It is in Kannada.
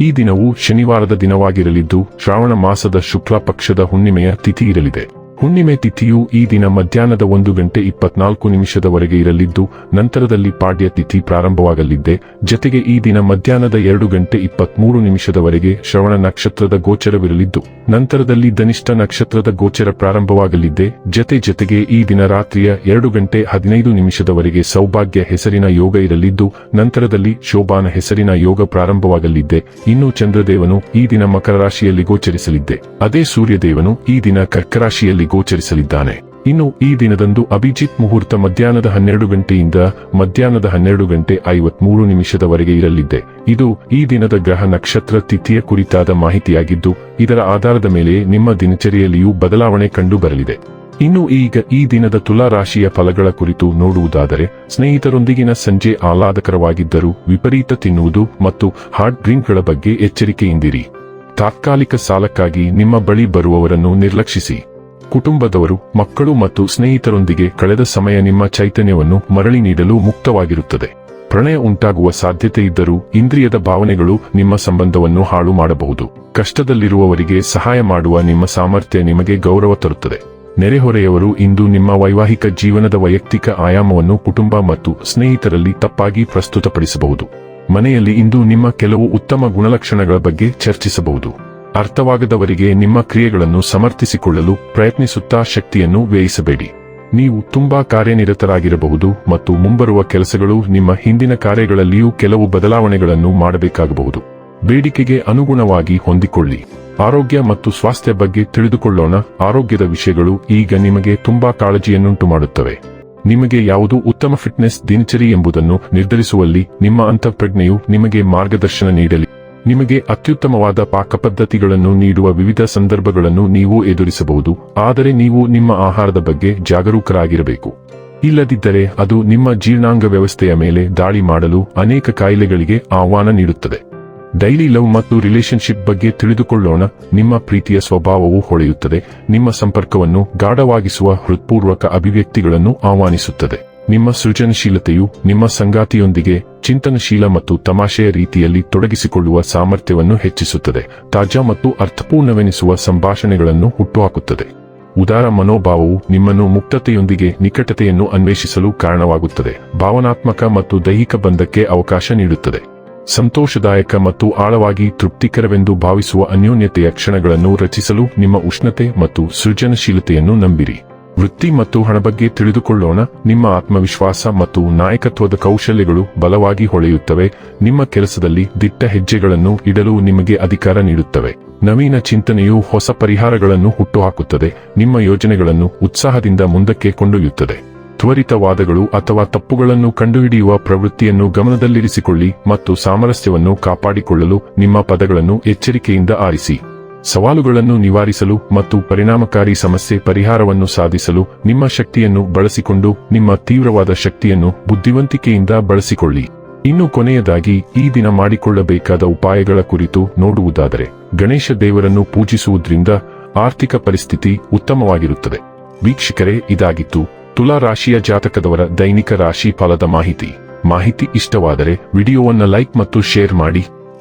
ಈ ದಿನವು ಶನಿವಾರದ ದಿನವಾಗಿರಲಿದ್ದು ಶ್ರಾವಣ ಮಾಸದ ಶುಕ್ಲ ಪಕ್ಷದ ಹುಣ್ಣಿಮೆಯ ತಿಥಿ ಇರಲಿದೆ. ಹುಣ್ಣಿಮೆ ತಿಥಿಯು ಈ ದಿನ ಮಧ್ಯಾಹ್ನದ ಒಂದು ಗಂಟೆ ಇಪ್ಪತ್ನಾಲ್ಕು ನಿಮಿಷದವರೆಗೆ ಇರಲಿದ್ದು, ನಂತರದಲ್ಲಿ ಪಾಡ್ಯ ತಿಥಿ ಪ್ರಾರಂಭವಾಗಲಿದ್ದೆ. ಜತೆಗೆ ಈ ದಿನ ಮಧ್ಯಾಹ್ನದ ಎರಡು ಗಂಟೆ ಇಪ್ಪತ್ಮೂರು ನಿಮಿಷದವರೆಗೆ ಶ್ರವಣ ನಕ್ಷತ್ರದ ಗೋಚರವಿರಲಿದ್ದು, ನಂತರದಲ್ಲಿ ಧನಿಷ್ಠ ನಕ್ಷತ್ರದ ಗೋಚರ ಪ್ರಾರಂಭವಾಗಲಿದ್ದೆ. ಜತೆ ಜತೆಗೆ ಈ ದಿನ ರಾತ್ರಿಯ ಎರಡು ಗಂಟೆ ಹದಿನೈದು ನಿಮಿಷದವರೆಗೆ ಸೌಭಾಗ್ಯ ಹೆಸರಿನ ಯೋಗ ಇರಲಿದ್ದು, ನಂತರದಲ್ಲಿ ಶೋಭಾನ ಹೆಸರಿನ ಯೋಗ ಪ್ರಾರಂಭವಾಗಲಿದ್ದೆ. ಇನ್ನು ಚಂದ್ರದೇವನು ಈ ದಿನ ಮಕರ ರಾಶಿಯಲ್ಲಿ ಗೋಚರಿಸಲಿದ್ದೆ. ಅದೇ ಸೂರ್ಯದೇವನು ಈ ದಿನ ಕರ್ಕರಾಶಿಯಲ್ಲಿ ಗೋಚರಿಸಲಿದ್ದಾನೆ. ಇನ್ನು ಈ ದಿನದಂದು ಅಭಿಜಿತ್ ಮುಹೂರ್ತ ಮಧ್ಯಾಹ್ನದ ಹನ್ನೆರಡು ಗಂಟೆಯಿಂದ ಮಧ್ಯಾಹ್ನದ ಹನ್ನೆರಡು ಗಂಟೆ ಐವತ್ಮೂರು ನಿಮಿಷದವರೆಗೆ ಇರಲಿದೆ. ಇದು ಈ ದಿನದ ಗ್ರಹ ನಕ್ಷತ್ರ ತಿಥಿಯ ಕುರಿತಾದ ಮಾಹಿತಿಯಾಗಿದ್ದು, ಇದರ ಆಧಾರದ ಮೇಲೆ ನಿಮ್ಮ ದಿನಚರಿಯಲ್ಲಿಯೂ ಬದಲಾವಣೆ ಕಂಡು ಬರಲಿದೆ ಇನ್ನು ಈಗ ಈ ದಿನದ ತುಲಾ ರಾಶಿಯ ಫಲಗಳ ಕುರಿತು ನೋಡುವುದಾದರೆ, ಸ್ನೇಹಿತರೊಂದಿಗಿನ ಸಂಜೆ ಆಹ್ಲಾದಕರವಾಗಿದ್ದರೂ ವಿಪರೀತ ತಿನ್ನುವುದು ಮತ್ತು ಹಾರ್ಡ್ ಡ್ರಿಂಕ್ಗಳ ಬಗ್ಗೆ ಎಚ್ಚರಿಕೆಯಿಂದಿರಿ. ತಾತ್ಕಾಲಿಕ ಸಾಲಕ್ಕಾಗಿ ನಿಮ್ಮ ಬಳಿ ಬರುವವರನ್ನು ನಿರ್ಲಕ್ಷಿಸಿ. ಕುಟುಂಬದವರು, ಮಕ್ಕಳು ಮತ್ತು ಸ್ನೇಹಿತರೊಂದಿಗೆ ಕಳೆದ ಸಮಯ ನಿಮ್ಮ ಚೈತನ್ಯವನ್ನು ಮರಳಿ ನೀಡಲು ಮುಕ್ತವಾಗಿರುತ್ತದೆ. ಪ್ರಣಯ ಉಂಟಾಗುವ ಸಾಧ್ಯತೆ ಇದ್ದರೂ ಇಂದ್ರಿಯದ ಭಾವನೆಗಳು ನಿಮ್ಮ ಸಂಬಂಧವನ್ನು ಹಾಳು ಮಾಡಬಹುದು. ಕಷ್ಟದಲ್ಲಿರುವವರಿಗೆ ಸಹಾಯ ಮಾಡುವ ನಿಮ್ಮ ಸಾಮರ್ಥ್ಯ ನಿಮಗೆ ಗೌರವ ತರುತ್ತದೆ. ನೆರೆಹೊರೆಯವರು ಇಂದು ನಿಮ್ಮ ವೈವಾಹಿಕ ಜೀವನದ ವೈಯಕ್ತಿಕ ಆಯಾಮವನ್ನು ಕುಟುಂಬ ಮತ್ತು ಸ್ನೇಹಿತರಲ್ಲಿ ತಪ್ಪಾಗಿ ಪ್ರಸ್ತುತಪಡಿಸಬಹುದು. ಮನೆಯಲ್ಲಿ ಇಂದು ನಿಮ್ಮ ಕೆಲವು ಉತ್ತಮ ಗುಣಲಕ್ಷಣಗಳ ಬಗ್ಗೆ ಚರ್ಚಿಸಬಹುದು. ಅರ್ಥವಾಗದವರಿಗೆ ನಿಮ್ಮ ಕ್ರಿಯೆಗಳನ್ನು ಸಮರ್ಥಿಸಿಕೊಳ್ಳಲು ಪ್ರಯತ್ನಿಸುತ್ತಾ ಶಕ್ತಿಯನ್ನು ವ್ಯಯಿಸಬೇಡಿ. ನೀವು ತುಂಬಾ ಕಾರ್ಯನಿರತರಾಗಿರಬಹುದು ಮತ್ತು ಮುಂಬರುವ ಕೆಲಸಗಳು ನಿಮ್ಮ ಹಿಂದಿನ ಕಾರ್ಯಗಳಲ್ಲಿಯೂ ಕೆಲವು ಬದಲಾವಣೆಗಳನ್ನು ಮಾಡಬೇಕಾಗಬಹುದು. ಬೇಡಿಕೆಗೆ ಅನುಗುಣವಾಗಿ ಹೊಂದಿಕೊಳ್ಳಿ. ಆರೋಗ್ಯ ಮತ್ತು ಸ್ವಾಸ್ಥ್ಯ ಬಗ್ಗೆ ತಿಳಿದುಕೊಳ್ಳೋಣ. ಆರೋಗ್ಯದ ವಿಷಯಗಳು ಈಗ ನಿಮಗೆ ತುಂಬಾ ಕಾಳಜಿಯನ್ನುಂಟು ಮಾಡುತ್ತವೆ ನಿಮಗೆ ಯಾವುದು ಉತ್ತಮ ಫಿಟ್ನೆಸ್ ದಿನಚರಿ ಎಂಬುದನ್ನು ನಿರ್ಧರಿಸುವಲ್ಲಿ ನಿಮ್ಮ ಅಂತಃಪ್ರಜ್ಞೆಯು ನಿಮಗೆ ಮಾರ್ಗದರ್ಶನ ನೀಡಲಿ. ನಿಮಗೆ ಅತ್ಯುತ್ತಮವಾದ ಪಾಕಪದ್ಧತಿಗಳನ್ನು ನೀಡುವ ವಿವಿಧ ಸಂದರ್ಭಗಳನ್ನು ನೀವು ಎದುರಿಸಬಹುದು, ಆದರೆ ನೀವು ನಿಮ್ಮ ಆಹಾರದ ಬಗ್ಗೆ ಜಾಗರೂಕರಾಗಿರಬೇಕು. ಇಲ್ಲದಿದ್ದರೆ ಅದು ನಿಮ್ಮ ಜೀರ್ಣಾಂಗ ವ್ಯವಸ್ಥೆಯ ಮೇಲೆ ದಾಳಿ ಮಾಡಲು ಅನೇಕ ಕಾಯಿಲೆಗಳಿಗೆ ಆಹ್ವಾನ ನೀಡುತ್ತದೆ. ಡೈಲಿ ಲವ್ ಮತ್ತು ರಿಲೇಶನ್ಶಿಪ್ ಬಗ್ಗೆ ತಿಳಿದುಕೊಳ್ಳೋಣ, ನಿಮ್ಮ ಪ್ರೀತಿಯ ಸ್ವಭಾವವು ಹೊಳೆಯುತ್ತದೆ, ನಿಮ್ಮ ಸಂಪರ್ಕವನ್ನು ಗಾಢವಾಗಿಸುವ ಹೃತ್ಪೂರ್ವಕ ಅಭಿವ್ಯಕ್ತಿಗಳನ್ನು ಆಹ್ವಾನಿಸುತ್ತದೆ. ನಿಮ್ಮ ಸೃಜನಶೀಲತೆಯು ನಿಮ್ಮ ಸಂಗಾತಿಯೊಂದಿಗೆ ಚಿಂತನಶೀಲ ಮತ್ತು ತಮಾಷೆಯ ರೀತಿಯಲ್ಲಿ ತೊಡಗಿಸಿಕೊಳ್ಳುವ ಸಾಮರ್ಥ್ಯವನ್ನು ಹೆಚ್ಚಿಸುತ್ತದೆ. ತಾಜಾ ಮತ್ತು ಅರ್ಥಪೂರ್ಣವೆನಿಸುವ ಸಂಭಾಷಣೆಗಳನ್ನು ಹುಟ್ಟುಹಾಕುತ್ತದೆ. ಉದಾರ ಮನೋಭಾವವು ನಿಮ್ಮನ್ನು ಮುಕ್ತತೆಯೊಂದಿಗೆ ನಿಕಟತೆಯನ್ನು ಅನ್ವೇಷಿಸಲು ಕಾರಣವಾಗುತ್ತದೆ. ಭಾವನಾತ್ಮಕ ಮತ್ತು ದೈಹಿಕ ಬಂಧಕ್ಕೆ ಅವಕಾಶ ನೀಡುತ್ತದೆ. ಸಂತೋಷದಾಯಕ ಮತ್ತು ಆಳವಾಗಿ ತೃಪ್ತಿಕರವೆಂದು ಭಾವಿಸುವ ಅನ್ಯೋನ್ಯತೆಯ ಕ್ಷಣಗಳನ್ನು ರಚಿಸಲು ನಿಮ್ಮ ಉಷ್ಣತೆ ಮತ್ತು ಸೃಜನಶೀಲತೆಯನ್ನು ನಂಬಿರಿ. ವೃತ್ತಿ ಮತ್ತು ಹಣ ಬಗ್ಗೆ ತಿಳಿದುಕೊಳ್ಳೋಣ. ನಿಮ್ಮ ಆತ್ಮವಿಶ್ವಾಸ ಮತ್ತು ನಾಯಕತ್ವದ ಕೌಶಲ್ಯಗಳು ಬಲವಾಗಿ ಹೊಳೆಯುತ್ತವೆ. ನಿಮ್ಮ ಕೆಲಸದಲ್ಲಿ ದಿಟ್ಟ ಹೆಜ್ಜೆಗಳನ್ನು ಇಡಲು ನಿಮಗೆ ಅಧಿಕಾರ ನೀಡುತ್ತವೆ. ನವೀನ ಚಿಂತನೆಯು ಹೊಸ ಪರಿಹಾರಗಳನ್ನು ಹುಟ್ಟುಹಾಕುತ್ತದೆ. ನಿಮ್ಮ ಯೋಜನೆಗಳನ್ನು ಉತ್ಸಾಹದಿಂದ ಮುಂದಕ್ಕೆ ಕೊಂಡೊಯ್ಯುತ್ತದೆ. ತ್ವರಿತವಾದಗಳು ಅಥವಾ ತಪ್ಪುಗಳನ್ನು ಕಂಡುಹಿಡಿಯುವ ಪ್ರವೃತ್ತಿಯನ್ನು ಗಮನದಲ್ಲಿರಿಸಿಕೊಳ್ಳಿ ಮತ್ತು ಸಾಮರಸ್ಯವನ್ನು ಕಾಪಾಡಿಕೊಳ್ಳಲು ನಿಮ್ಮ ಪದಗಳನ್ನು ಎಚ್ಚರಿಕೆಯಿಂದ ಆರಿಸಿ. ಸವಾಲುಗಳನ್ನು ನಿವಾರಿಸಲು ಮತ್ತು ಪರಿಣಾಮಕಾರಿ ಸಮಸ್ಯೆ ಪರಿಹಾರವನ್ನು ಸಾಧಿಸಲು ನಿಮ್ಮ ಶಕ್ತಿಯನ್ನು ಬಳಸಿಕೊಂಡು ನಿಮ್ಮ ತೀವ್ರವಾದ ಶಕ್ತಿಯನ್ನು ಬುದ್ಧಿವಂತಿಕೆಯಿಂದ ಬಳಸಿಕೊಳ್ಳಿ. ಇನ್ನು ಕೊನೆಯದಾಗಿ, ಈ ದಿನ ಮಾಡಿಕೊಳ್ಳಬೇಕಾದ ಉಪಾಯಗಳ ಕುರಿತು ನೋಡುವುದಾದರೆ, ಗಣೇಶ ದೇವರನ್ನು ಪೂಜಿಸುವುದರಿಂದ ಆರ್ಥಿಕ ಪರಿಸ್ಥಿತಿ ಉತ್ತಮವಾಗಿರುತ್ತದೆ. ವೀಕ್ಷಕರೇ, ಇದಾಗಿತ್ತು ತುಲಾ ರಾಶಿಯ ಜಾತಕದವರ ದೈನಿಕ ರಾಶಿ ಫಲದ ಮಾಹಿತಿ. ಮಾಹಿತಿ ಇಷ್ಟವಾದರೆ ವಿಡಿಯೋವನ್ನು ಲೈಕ್ ಮತ್ತು ಶೇರ್ ಮಾಡಿ.